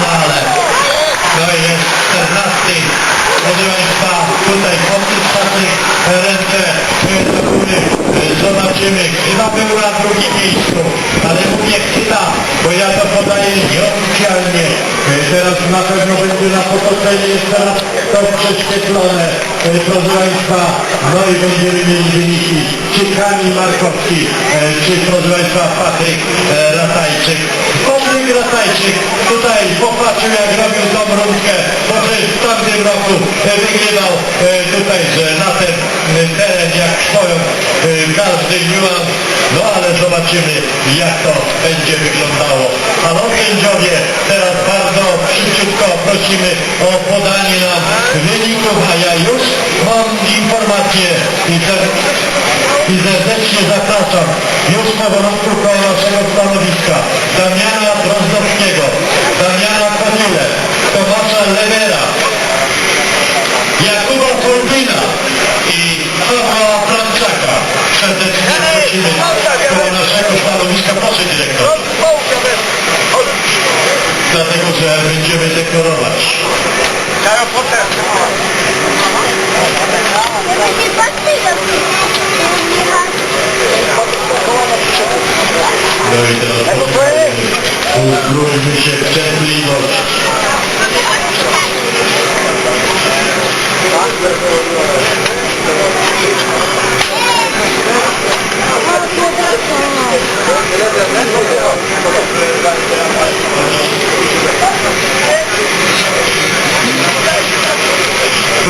No ale to jest 14. Proszę Państwa, tutaj ręce e, do góry. E, Zobaczymy. Chyba był na drugim miejscu, ale mówię chyba, bo ja to podaję nieoficjalnie. E, Teraz na pewno będzie na fotocenie jeszcze raz to prześwietlone. E, Proszę Państwa, no i będziemy mieli wyniki. Czy Kamil Markowski, czy proszę Państwa Patryk e, Ratajczyk. Patryk Ratajczyk tutaj popatrzył jak robił tą rundkę, bo też w tamtym roku e, wygrywał e, tutaj, że na ten e, teren jak swoją e, każdy niuans, no ale zobaczymy jak to będzie wyglądało. Ale sędziowie teraz bardzo szybciutko prosimy o podanie nam wyników, a ja już mam informację i, ser- i serdecznie zapraszam. Już powolutku koło naszego stanowiska. Damiana Drozdowskiego, Damiana Koniule, Tomasza Lewera, Jakuba Fulbina i Pawła Franczaka. Serdecznie prosimy koło naszego stanowiska. Proszę dyrektor. Dlatego, że będziemy dekorować. No i teraz uzbrójmy się w cierpliwość.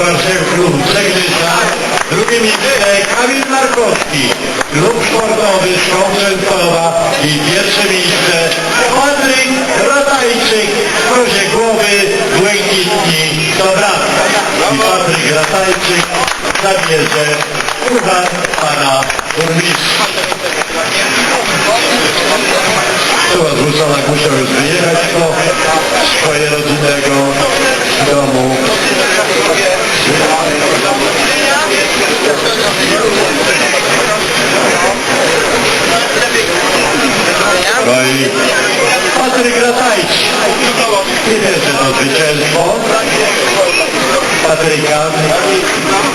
Marcel Klub, Kamil Markowski, klub sportowy Częstochowa i pierwsze miejsce Patryk Ratajczyk, w prozie głowy Błękitni Dobrany. I Patryk Ratajczyk zabierze puchar pana burmistrza. Chyba Złusanak musiał już wyjechać do swojego rodzinnego domu. No i Patryk Ratajcz. I wierzę to zwycięstwo Patryka.